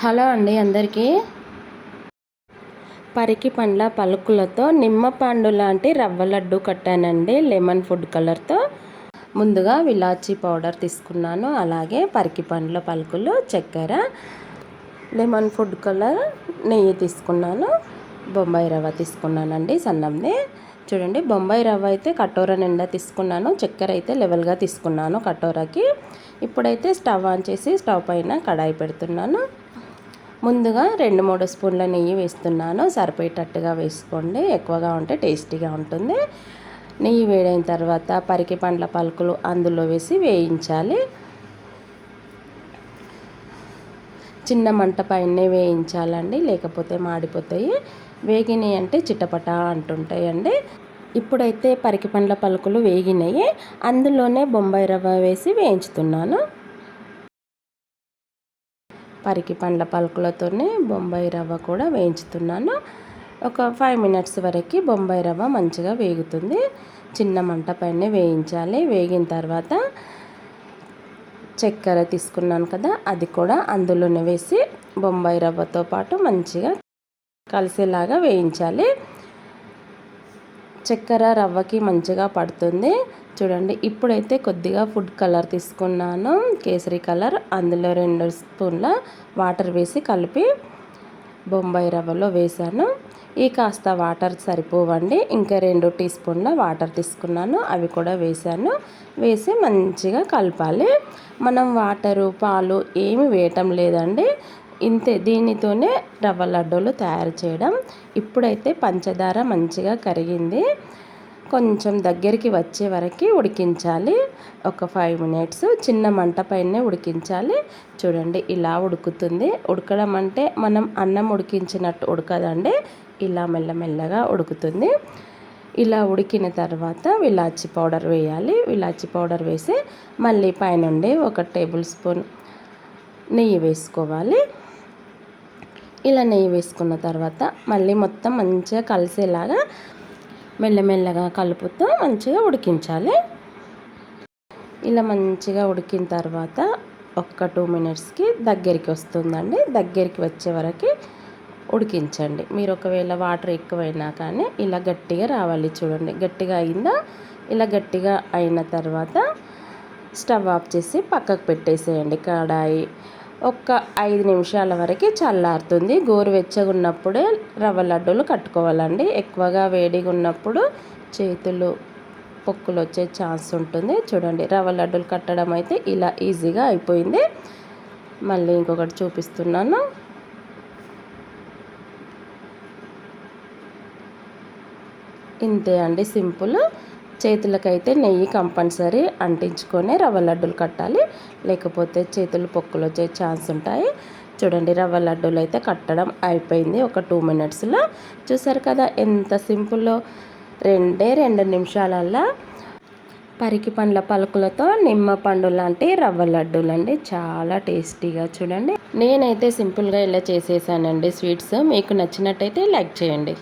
Hello అండి అందరికీ. పరికి పండ్ల పలుకులతో నిమ్మ పండు లాంటి రవ్వ లడ్డు కట్టానండి లెమన్ ఫుడ్ కలర్తో. ముందుగా విలాచీ పౌడర్ తీసుకున్నాను అలాగే పరికి పండ్ల పలుకులు చక్కెర లెమన్ ఫుడ్ కలర్ నెయ్యి తీసుకున్నాను బొంబాయి రవ్వ తీసుకున్నానండి సన్నంది. చూడండి బొంబాయి రవ్వ అయితే కటోర నిండా తీసుకున్నాను చక్కెర అయితే లెవెల్గా తీసుకున్నాను కటోరాకి. ఇప్పుడైతే స్టవ్ ఆన్ చేసి స్టవ్ పైన కడాయి పెడుతున్నాను. ముందుగా రెండు మూడు స్పూన్ల నెయ్యి వేస్తున్నాను. సరిపోయేటట్టుగా వేసుకోండి. ఎక్కువగా ఉంటే టేస్టీగా ఉంటుంది. నెయ్యి వేడైన తర్వాత పరికి పండ్ల పలుకులు అందులో వేసి వేయించాలి. చిన్న మంట పైనే వేయించాలండి. లేకపోతే మాడిపోతాయి. వేగినాయి అంటే చిట్టపట అంటుంటాయండి. ఇప్పుడైతే పరికి పండ్ల పలుకులు వేగినాయి. అందులోనే బొంబాయి రవ్వ వేసి వేయించుతున్నాను. పరికి పండ్ల పలుకులతోనే బొంబాయి రవ్వ కూడా వేయించుతున్నాను. ఒక ఫైవ్ మినిట్స్ వరకు బొంబాయి రవ్వ మంచిగా వేగుతుంది. చిన్న మంట పైన వేయించాలి. వేగిన తర్వాత చక్కెర తీసుకున్నాను కదా అది కూడా అందులోనే వేసి బొంబాయి రవ్వతో పాటు మంచిగా కలిసేలాగా వేయించాలి. చక్కెర రవ్వకి మంచిగా పడుతుంది. చూడండి ఇప్పుడైతే కొద్దిగా ఫుడ్ కలర్ తీసుకున్నాను. కేసరి కలర్ అందులో రెండు స్పూన్ల వాటర్ వేసి కలిపి బొంబాయి రవ్వలో వేసాను ఈ కాస్త వాటర్ సరిపోవండి. ఇంకా రెండు టీ స్పూన్ల వాటర్ తీసుకున్నాను. అవి కూడా వేసాను వేసి మంచిగా కలపాలి. మనం వాటరు పాలు ఏమి వేయటం లేదండి. ఇంతే దీనితోనే రవ్వ లడ్డూలు తయారు చేయడం. ఇప్పుడైతే పంచదార మంచిగా కరిగింది. కొంచెం దగ్గరికి వచ్చే వరకు ఉడికించాలి. ఒక ఫైవ్ మినిట్స్ చిన్న మంట పైనే ఉడికించాలి. చూడండి ఇలా ఉడుకుతుంది. ఉడకడం అంటే మనం అన్నం ఉడికించినట్టు ఉడకదండి. ఇలా మెల్లమెల్లగా ఉడుకుతుంది. ఇలా ఉడికిన తర్వాత విలాచి పౌడర్ వేయాలి. విలాచి పౌడర్ వేసి మళ్ళీ పైనుండి ఒక టేబుల్ స్పూన్ నెయ్యి వేసుకోవాలి. ఇలా నెయ్యి వేసుకున్న తర్వాత మళ్ళీ మొత్తం మంచిగా కలిసేలాగా మెల్లమెల్లగా కలుపుతూ మంచిగా ఉడికించాలి. ఇలా మంచిగా ఉడికిన తర్వాత ఒక్క టూ మినిట్స్కి దగ్గరికి వస్తుందండి. దగ్గరికి వచ్చే వరకు ఉడికించండి. మీరు ఒకవేళ వాటర్ ఎక్కువైనా కానీ ఇలా గట్టిగా రావాలి చూడండి. గట్టిగా అయిందా? ఇలా గట్టిగా అయిన తర్వాత స్టవ్ ఆఫ్ చేసి పక్కకు పెట్టేసేయండి. కడాయి ఒక్క ఐదు నిమిషాల వరకు చల్లారుతుంది. గోరువెచ్చగా ఉన్నప్పుడే రవ్వ లడ్డూలు కట్టుకోవాలండి. ఎక్కువగా వేడిగా ఉన్నప్పుడు చేతులు పొక్కులు వచ్చే ఛాన్స్ ఉంటుంది. చూడండి రవ్వ లడ్డూలు కట్టడం అయితే ఇలా ఈజీగా అయిపోయింది. మళ్ళీ ఇంకొకటి చూపిస్తున్నాను. ఇంతే అండి సింపుల్. చేతులకైతే నెయ్యి కంపల్సరీ అంటించుకొని రవ్వ లడ్డూలు కట్టాలి. లేకపోతే చేతులు పొక్కులు వచ్చే ఛాన్స్ ఉంటాయి. చూడండి రవ్వ లడ్డూలు అయితే కట్టడం అయిపోయింది ఒక టూ మినిట్స్లో. చూసారు కదా ఎంత సింపుల్లో. రెండే రెండు నిమిషాలల్లో పరికి పండ్ల పలుకులతో నిమ్మ పండు లాంటి రవ్వ లడ్డూలు అండి చాలా టేస్టీగా చూడండి. నేనైతే సింపుల్గా ఇలా చేసేసానండి స్వీట్స్. మీకు నచ్చినట్టయితే లైక్ చేయండి.